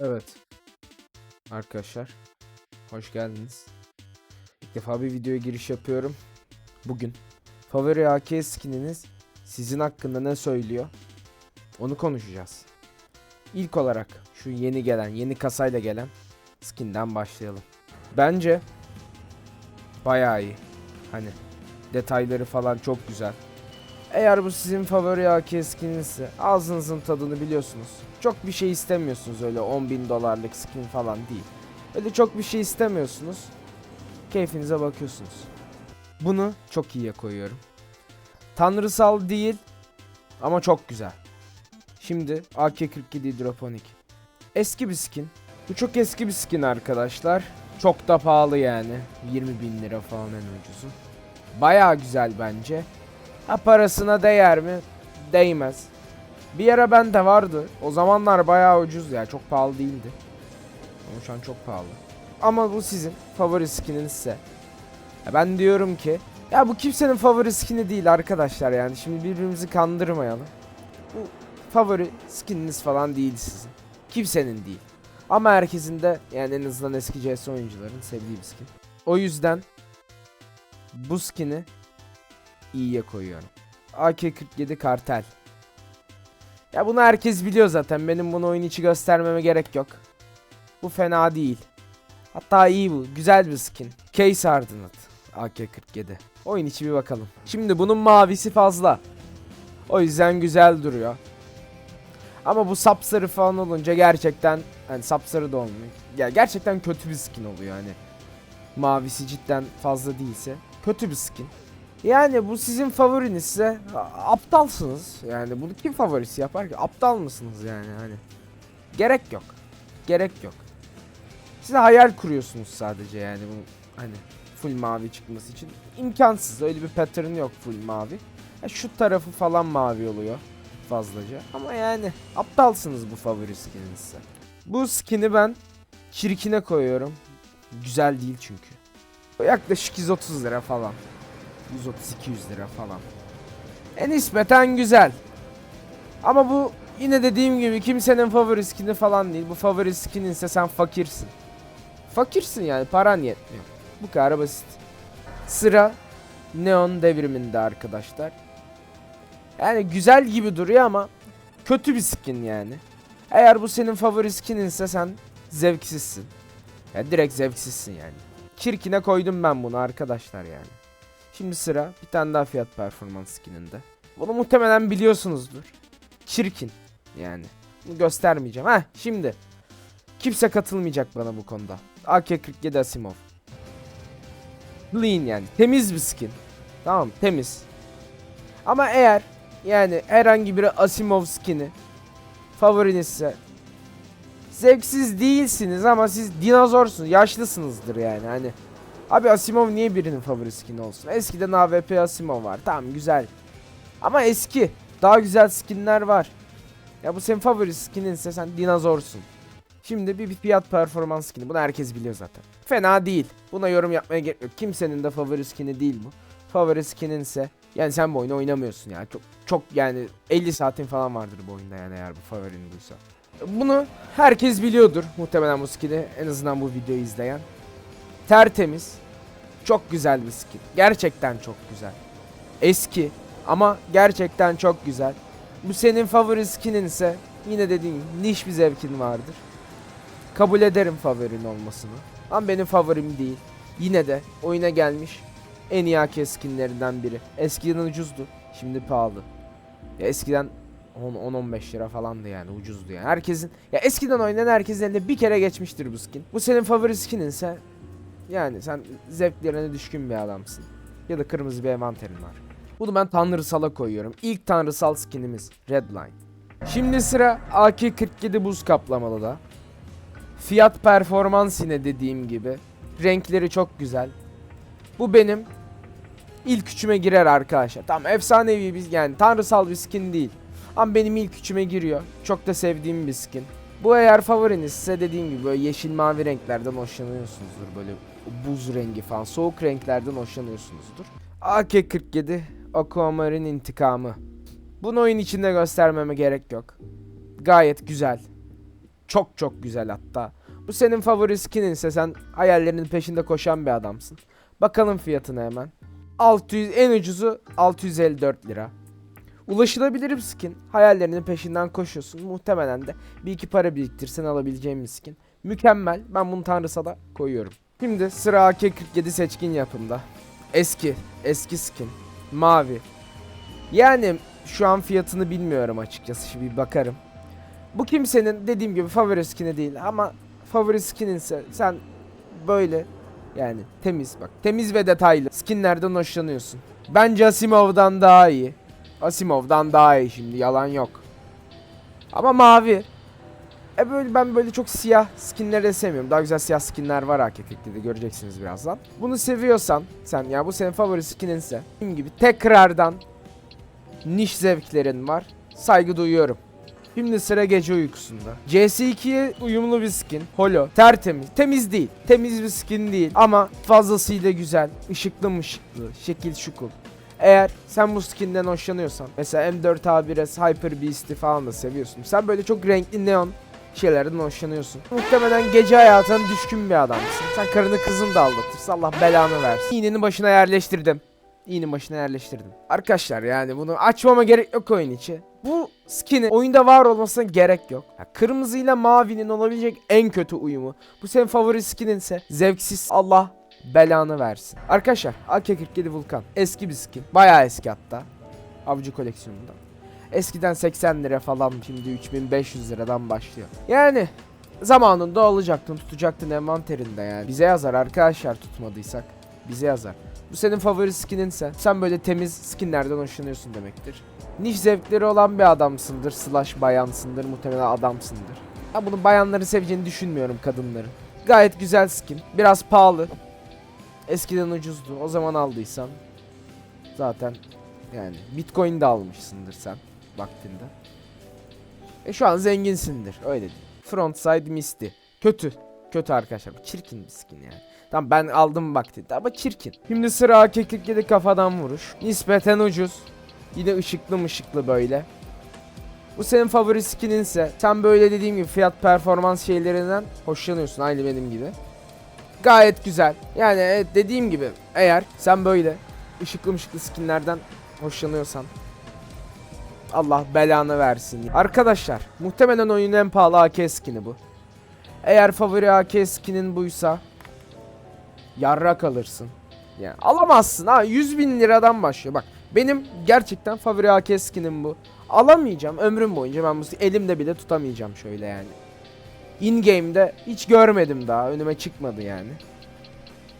Evet. Arkadaşlar. Hoş geldiniz. İlk defa bir videoya giriş yapıyorum. Bugün. Favori AK skininiz sizin hakkında ne söylüyor? Onu konuşacağız. İlk olarak şu yeni gelen, yeni kasayla gelen skinden başlayalım. Bence bayağı iyi. Hani detayları falan çok güzel. Eğer bu sizin favori AK skininize ağzınızın tadını biliyorsunuz. Çok bir şey istemiyorsunuz öyle 10 bin dolarlık skin falan değil. Öyle çok bir şey istemiyorsunuz. Keyfinize bakıyorsunuz. Bunu çok iyiye koyuyorum. Tanrısal değil ama çok güzel. Şimdi AK-47 Hydroponic. Eski bir skin. Bu çok eski bir skin arkadaşlar. Çok da pahalı yani. 20 bin lira falan en ucuzu. Baya güzel bence. Ha parasına değer mi? Değmez. Bir ara bende vardı. O zamanlar bayağı ucuz ya. Çok pahalı değildi. Ama şu an çok pahalı. Ama bu sizin favori skininizse. Ya ben diyorum ki ya bu kimsenin favori skini değil arkadaşlar yani. Şimdi birbirimizi kandırmayalım. Bu favori skininiz falan değil sizin. Kimsenin değil. Ama herkesin de yani en azından eski CS oyuncuların sevdiği bir skin. O yüzden bu skini iyiye koyuyorum. AK-47 kartel. Ya bunu herkes biliyor zaten. Benim bunu oyun içi göstermeme gerek yok. Bu fena değil. Hatta iyi bu. Güzel bir skin. Case Hardened. AK-47. Oyun içi bir bakalım. Şimdi bunun mavisi fazla. O yüzden güzel duruyor. Ama bu sapsarı falan olunca gerçekten hani sapsarı da olmuyor. Ya gerçekten kötü bir skin oluyor hani. Mavisi cidden fazla değilse. Kötü bir skin. Yani bu sizin favorinizse aptalsınız. Yani bunu kim favorisi yapar ki? Aptal mısınız yani hani? Gerek yok. Gerek yok. Size hayal kuruyorsunuz sadece yani bu hani full mavi çıkması için. imkansız. Öyle bir pattern yok full mavi. Ya şu tarafı falan mavi oluyor fazlaca. Ama yani aptalsınız bu favori skininizse. Bu skini ben çirkine koyuyorum. Güzel değil çünkü. Yaklaşık 130 lira falan. 130-200 lira falan. E nispeten güzel. Ama bu yine dediğim gibi kimsenin favori skini falan değil. Bu favori skininse sen fakirsin. Fakirsin yani paran yetmiyor. Bu kadar basit. Sıra Neon devriminde arkadaşlar. Yani güzel gibi duruyor ama kötü bir skin yani. Eğer bu senin favori skininse sen zevksizsin. Ya direkt zevksizsin yani. Kirkine koydum ben bunu arkadaşlar yani. Şimdi sıra bir tane daha fiyat performans skininde. Bunu muhtemelen biliyorsunuzdur. Çirkin yani. Bunu göstermeyeceğim. Ha şimdi. Kimse katılmayacak bana bu konuda. AK-47 Asimov. Clean yani. Temiz bir skin. Tamam temiz. Ama eğer yani herhangi bir Asimov skin'i favorinizse zevksiz değilsiniz ama siz dinozorsunuz, yaşlısınızdır yani hani. Abi Asimov niye birinin favori skin olsun? Eskiden AWP Asimov var. Tamam güzel. Ama eski. Daha güzel skinler var. Ya bu senin favori skininse sen dinozorsun. Şimdi bir, fiyat performans skini. Bunu herkes biliyor zaten. Fena değil. Buna yorum yapmaya gerek yok. Kimsenin de favori skini değil bu. Favori skininse yani sen bu oyunu oynamıyorsun yani. Çok çok yani 50 saatin falan vardır bu oyunda yani eğer bu favorin buysa. Bunu herkes biliyordur muhtemelen bu skini en azından bu videoyu izleyen. Tertemiz. Çok güzel bir skin. Gerçekten çok güzel. Eski ama gerçekten çok güzel. Bu senin favori skininse yine dediğim gibi niş bir zevkin vardır. Kabul ederim favorin olmasını. Ama benim favorim değil. Yine de oyuna gelmiş en iyi AK skinlerinden biri. Eskiden ucuzdu. Şimdi pahalı. Ya eskiden 10-15 lira falandı yani ucuzdu yani. Herkesin ya eskiden oynayan herkesin elinde bir kere geçmiştir bu skin. Bu senin favori skininse yani sen zevklerine düşkün bir adamsın. Ya da kırmızı bir envanterin var. Bunu ben tanrısala koyuyorum. İlk tanrısal skinimiz Redline. Şimdi sıra AK-47 buz kaplamalı da. Fiyat performans yine dediğim gibi. Renkleri çok güzel. Bu benim ilk üçüme girer arkadaşlar. Tamam efsanevi bir yani tanrısal bir skin değil. Ama benim ilk üçüme giriyor. Çok da sevdiğim bir skin. Bu eğer favoriniz ise dediğim gibi böyle yeşil mavi renklerden hoşlanıyorsunuzdur. Böyle buz rengi falan soğuk renklerden hoşlanıyorsunuzdur. AK-47 Aquamarine intikamı. Bunu oyun içinde göstermeme gerek yok. Gayet güzel. Çok çok güzel hatta. Bu senin favori skininse sen hayallerinin peşinde koşan bir adamsın. Bakalım fiyatına hemen. 600 en ucuzu 654 lira. Ulaşılabilir bir skin. Hayallerinin peşinden koşuyorsun. Muhtemelen de bir iki para biriktirsen alabileceğin bir skin. Mükemmel. Ben bunu tanrısala koyuyorum. Şimdi sıra AK-47 seçkin yapımda. Eski. Eski skin. Mavi. Yani şu an fiyatını bilmiyorum açıkçası. Şimdi bir bakarım. Bu kimsenin dediğim gibi favori skini değil ama favori skininse sen böyle yani temiz bak temiz ve detaylı skinlerden hoşlanıyorsun. Bence Asimov'dan daha iyi. Asimov'dan daha iyi şimdi yalan yok. Ama mavi. E böyle ben böyle çok siyah skinleri de sevmiyorum. Daha güzel siyah skinler var AKK'de göreceksiniz birazdan. Bunu seviyorsan sen ya bu senin favori skininse dediğim gibi tekrardan niş zevklerin var. Saygı duyuyorum. Şimdi sıra gece uykusunda. CS2'ye uyumlu bir skin. Holo. Tertemiz. Temiz değil. Temiz bir skin değil. Ama fazlasıyla güzel. Işıklı mışıklı. Şekil şukul. Eğer sen bu skinden hoşlanıyorsan. Mesela M4A1S Hyper Beast'i falan da seviyorsun. Sen böyle çok renkli neon şeylerden hoşlanıyorsun. Muhtemelen gece hayatına düşkün bir adamsın. Sen karını kızını da aldatırsın. Allah belanı versin. İğnenin başına yerleştirdim. İğnenin başına yerleştirdim. Arkadaşlar yani bunu açmama gerek yok oyun içi. Bu skinin oyunda var olmasına gerek yok. Ya kırmızıyla mavinin olabilecek en kötü uyumu. Bu senin favori skininse zevksiz Allah belanı versin. Arkadaşlar AK-47 Vulkan eski bir skin. Bayağı eski hatta. Avcı koleksiyonunda. Eskiden 80 lira falan şimdi 3500 liradan başlıyor. Yani zamanında alacaktın tutacaktın envanterinde yani. Bize yazar arkadaşlar tutmadıysak. Bize yazar. Bu senin favori skininse sen böyle temiz skinlerden hoşlanıyorsun demektir. Niş zevkleri olan bir adamsındır. Slash bayansındır. Muhtemelen adamsındır. Ha bunu bayanları seveceğini düşünmüyorum kadınların. Gayet güzel skin. Biraz pahalı. Eskiden ucuzdu. O zaman aldıysan zaten yani Bitcoin de almışsındır sen vaktinde. E şu an zenginsindir. Öyle değil. Frontside Misty. Kötü. Kötü arkadaşlar. Bu çirkin bir skin yani. Tamam ben aldım vaktinde ama çirkin. Şimdi sıra AK-47 kafadan vuruş. Nispeten ucuz. Yine ışıklı mışıklı böyle. Bu senin favori skininse sen böyle dediğim gibi fiyat performans şeylerinden hoşlanıyorsun aynı benim gibi. Gayet güzel. Yani evet dediğim gibi eğer sen böyle ışıklı mışıklı skinlerden hoşlanıyorsan Allah belanı versin. Arkadaşlar muhtemelen oyunun en pahalı AK skini bu. Eğer favori AK skinin buysa yarrak alırsın. Yani alamazsın ha 100 bin liradan başlıyor bak. Benim gerçekten favori AK skinim bu. Alamayacağım ömrüm boyunca ben bu elimde bile tutamayacağım şöyle yani. In game'de hiç görmedim daha önüme çıkmadı yani.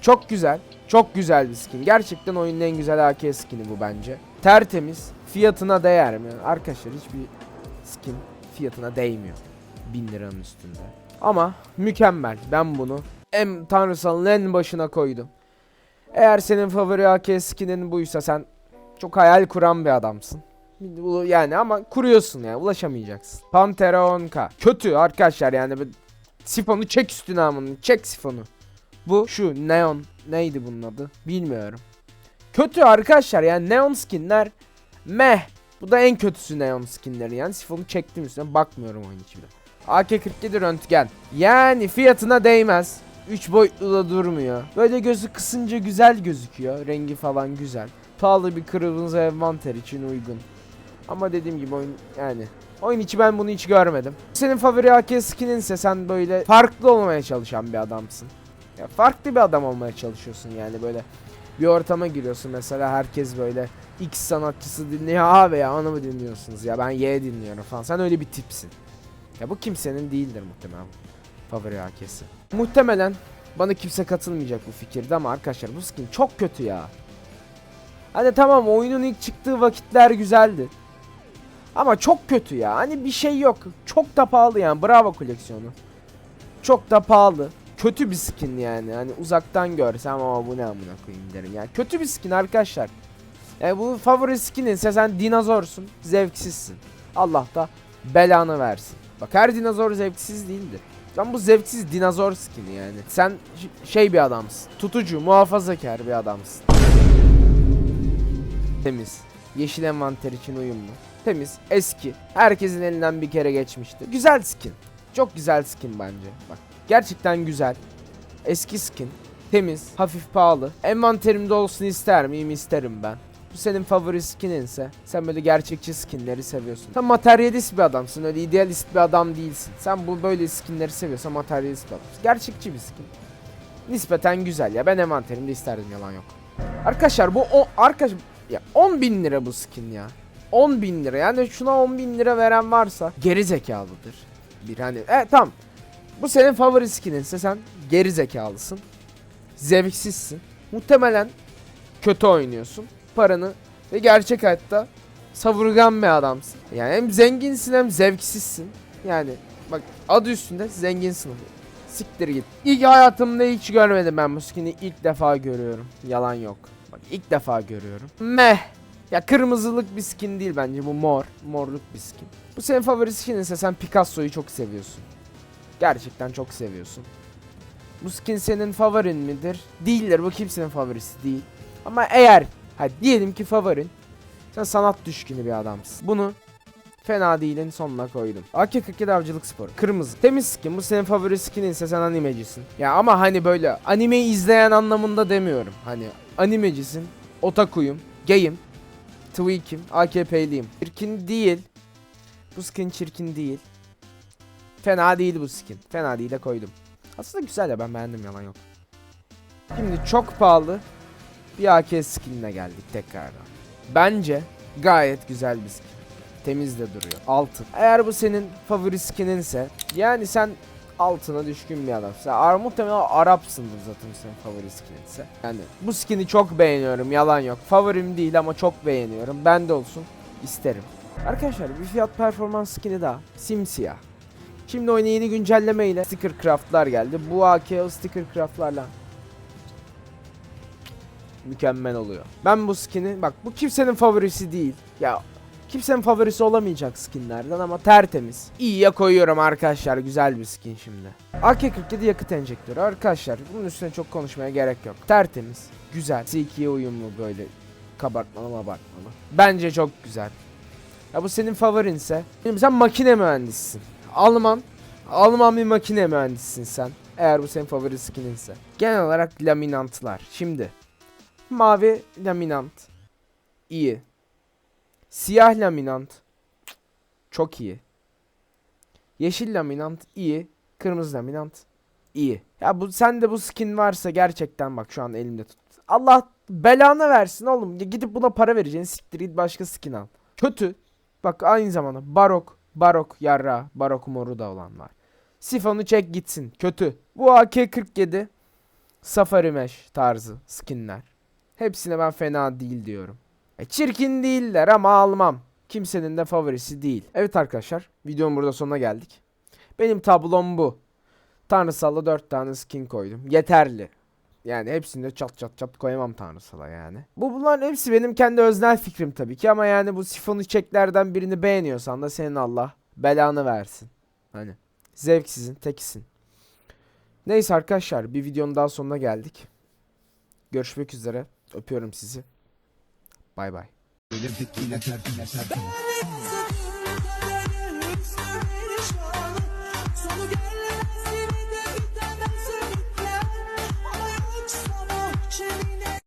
Çok güzel. Çok güzel bir skin. Gerçekten oyunun en güzel AK skini bu bence. Tertemiz. Fiyatına değer mi? Arkadaşlar hiçbir skin fiyatına değmiyor. 1000 liranın üstünde. Ama mükemmel. Ben bunu en tanrısalın en başına koydum. Eğer senin favori AK skinin buysa sen çok hayal kuran bir adamsın. Yani ama kuruyorsun yani ulaşamayacaksın. Pantera 10K. Kötü arkadaşlar yani sifonu çek üstüne amına çek sifonu. Bu şu neon neydi bunun adı bilmiyorum. Kötü arkadaşlar yani neon skinler meh. Bu da en kötüsü neon skinleri yani sifonu çektim üstüne bakmıyorum oyun içinde. AK-47 röntgen. Yani fiyatına değmez. 3 boyutlu da durmuyor. Böyle gözü kısınca güzel gözüküyor. Rengi falan güzel. Pahalı bir kırmızı envanter için uygun. Ama dediğim gibi oyun yani oyun içi ben bunu hiç görmedim. Senin favori AK skininse sen böyle farklı olmaya çalışan bir adamsın. Ya farklı bir adam olmaya çalışıyorsun yani böyle bir ortama giriyorsun mesela herkes böyle X sanatçısı dinliyor abi ya onu mu dinliyorsunuz ya ben Y dinliyorum falan sen öyle bir tipsin. Ya bu kimsenin değildir muhtemelen favori AK'si. Muhtemelen bana kimse katılmayacak bu fikirde ama arkadaşlar bu skin çok kötü ya. Hani tamam oyunun ilk çıktığı vakitler güzeldi. Ama çok kötü ya. Hani bir şey yok. Çok da pahalı yani. Bravo koleksiyonu. Çok da pahalı. Kötü bir skin yani. Hani uzaktan görsem ama bu ne amına koyayım derim. Yani kötü bir skin arkadaşlar. Yani bu favori skininse sen dinozorsun. Zevksizsin. Allah da belanı versin. Bak her dinozor zevksiz değildir. Sen bu zevksiz dinozor skini yani. Sen şey bir adamsın. Tutucu, muhafazakar bir adamsın. Temiz. Yeşil envanter için uyumlu. Temiz, eski. Herkesin elinden bir kere geçmişti. Güzel skin. Çok güzel skin bence. Bak gerçekten güzel. Eski skin. Temiz, hafif pahalı. Envanterimde olsun ister miyim? İsterim ben. Bu senin favori skininse sen böyle gerçekçi skinleri seviyorsun. Sen materyalist bir adamsın öyle idealist bir adam değilsin. Sen bu böyle skinleri seviyorsan materyalist bir adamsın. Gerçekçi bir skin. Nispeten güzel ya ben envanterimde isterdim yalan yok. Arkadaşlar bu o arkadaş ya 10 bin lira bu skin ya. 10 bin lira yani şuna 10 bin lira veren varsa geri zekalıdır. Bir hani e tamam bu senin favori skininse sen geri zekalısın. Zevksizsin. Muhtemelen kötü oynuyorsun. Paranı ve gerçek hayatta savurgan bir adamsın. Yani hem zenginsin hem zevksizsin. Yani bak adı üstünde zenginsin. Siktir git. İlk hayatımda hiç görmedim ben bu skin'i ilk defa görüyorum. Yalan yok. Bak ilk defa görüyorum. Meh. Ya kırmızılık bir skin değil bence bu mor. Morluk bir skin. Bu senin favori skinin ise sen Picasso'yu çok seviyorsun. Gerçekten çok seviyorsun. Bu skin senin favorin midir? Değildir bu kimsenin favorisi değil. Ama eğer hadi diyelim ki favorin sen sanat düşkünü bir adamsın. Bunu fena değilin sonuna koydum. AK-47 avcılık sporu. Kırmızı. Temiz skin. Bu senin favori skininse sen animecisin. Ya ama hani böyle animeyi izleyen anlamında demiyorum. Hani animecisin. Otakuyum. Gayim. Tweak'im. AKP'liyim. Çirkin değil. Bu skin çirkin değil. Fena değil bu skin. Fena değil de koydum. Aslında güzel ya ben beğendim yalan yok. Şimdi çok pahalı bir AK skinine geldik tekrardan. Bence gayet güzel bir skin. Temiz de duruyor. Altın. Eğer bu senin favori skininse yani sen altına düşkün bir adamsın. Ar muhtemelen Arapsındır zaten senin favori skininse. Yani bu skini çok beğeniyorum yalan yok. Favorim değil ama çok beğeniyorum. Ben de olsun isterim. Arkadaşlar bir fiyat performans skini daha. Simsiyah. Şimdi oyuna yeni güncelleme ile sticker craftlar geldi. Bu AK o sticker craftlarla mükemmel oluyor. Ben bu skin'i bak bu kimsenin favorisi değil. Ya kimsenin favorisi olamayacak skinlerden ama tertemiz. İyiye koyuyorum arkadaşlar güzel bir skin şimdi. AK-47 yakıt enjektörü arkadaşlar bunun üstüne çok konuşmaya gerek yok. Tertemiz, güzel, C2'ye uyumlu böyle kabartmalı abartmalı. Bence çok güzel. Ya bu senin favorinse. Sen makine mühendisisin. Alman. Alman bir makine mühendisisin sen. Eğer bu senin favori skininse. Genel olarak laminantlar. Şimdi. Mavi laminant. İyi. Siyah laminant. Çok iyi. Yeşil laminant iyi. Kırmızı laminant iyi. Ya bu sende bu skin varsa gerçekten bak şu an elimde tut. Allah belanı versin oğlum. Gidip buna para vereceksin. Siktir git başka skin al. Kötü. Bak aynı zamanda barok, barok yarra, barok moru da olan var. Sifonu çek gitsin. Kötü. Bu AK-47 Safari Mesh tarzı skinler. Hepsine ben fena değil diyorum. E, çirkin değiller ama almam. Kimsenin de favorisi değil. Evet arkadaşlar videonun burada sonuna geldik. Benim tablom bu. Tanrısal'da 4 tane skin koydum. Yeterli. Yani hepsini de çat çat çat koyamam Tanrısal'a yani. Bu bunların hepsi benim kendi öznel fikrim tabii ki ama yani bu sifonu çeklerden birini beğeniyorsan da senin Allah belanı versin. Hani zevksizin tekisin. Neyse arkadaşlar bir videonun daha sonuna geldik. Görüşmek üzere. Öpüyorum sizi. Bye bye.